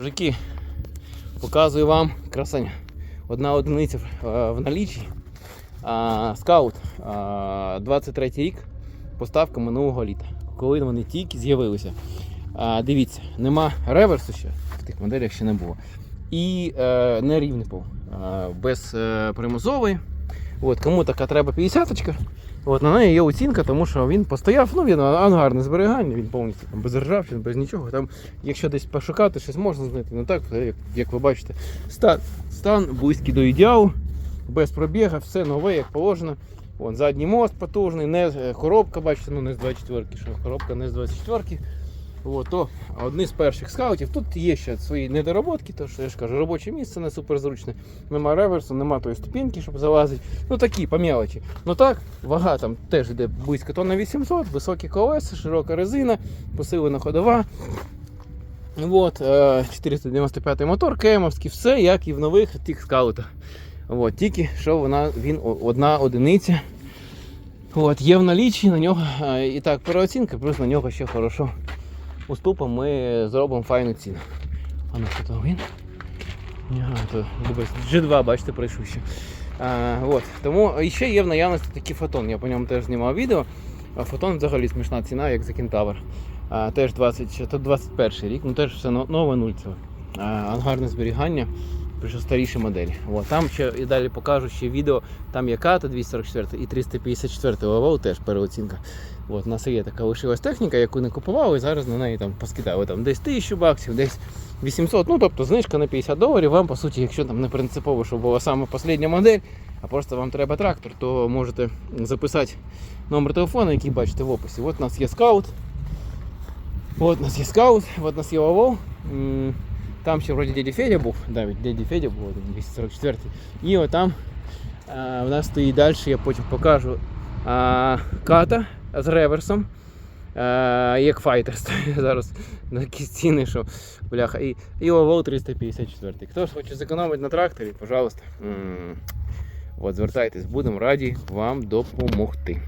Мужики, показую вам красень. Одна одиниця е, в налічі. Скаут. 23 рік. Поставка минулого літа. Коли вони тільки з'явилися. Дивіться, нема реверсу ще, в тих моделях ще не було. І е, не пол. Без е, примусової. От, кому така треба 50-очка. От, на неї є оцінка, тому що він постояв, ну він ангарне зберігання, він повністю там, без ржавчин, без нічого. Там, якщо десь пошукати, щось можна знайти. Ну так, як, як ви бачите, стан, стан близький до ідеалу, без пробіга, все нове, як положено. Вон, задній мост потужний, не е, коробка, бачите, ну не з 24-ки, що коробка не з 24 От, то одні з перших скаутів. Тут є ще свої недоработки, то що я ж кажу, робоче місце не суперзручне. Нема реверсу, нема тої ступінки, щоб залазити. Ну такі по мелочі. Ну так, вага там теж йде близько тонна 800, високі колеса, широка резина, посилена ходова. От, е, 495 мотор, кемовський, все як і в нових тих скаутах. От, тільки що вона, він одна одиниця. От, є в налічі на нього е, і так переоцінка, плюс на нього ще хорошо. Уступом ми зробимо файну ціну. А на що він? Ага, то G2, бачите, пройшов ще. А, от. Тому ще є в наявності такий фотон. Я по ньому теж знімав відео. А фотон взагалі смішна ціна, як за Кентавр. А, теж 20, ще 21 рік, ну теж все нове нульцеве. Ангарне зберігання, причому старіші моделі. От, там ще і далі покажу ще відео, там є ката 244 і 354 ОВО теж переоцінка. От, у нас є така лишилась техніка, яку не купували, і зараз на неї там поскидали там десь 1000 баксів, десь 800, ну тобто знижка на 50 доларів. Вам, по суті, якщо там не принципово, що була саме остання модель, а просто вам треба трактор, то можете записати номер телефону, який бачите в описі. От у нас є скаут. От у нас є скаут, от у нас є Лавол. Там ще вроді дядя Федя був, навіть дядя Федя був, 244 І от там а, в нас стоїть далі, я потім покажу а, ката з реверсом. А, як файтер стоїть зараз на якісь ціни, що бляха. І, і Лавол 354. Хто ж хоче зекономити на тракторі, пожалуйста. М, звертайтесь, будемо раді вам допомогти.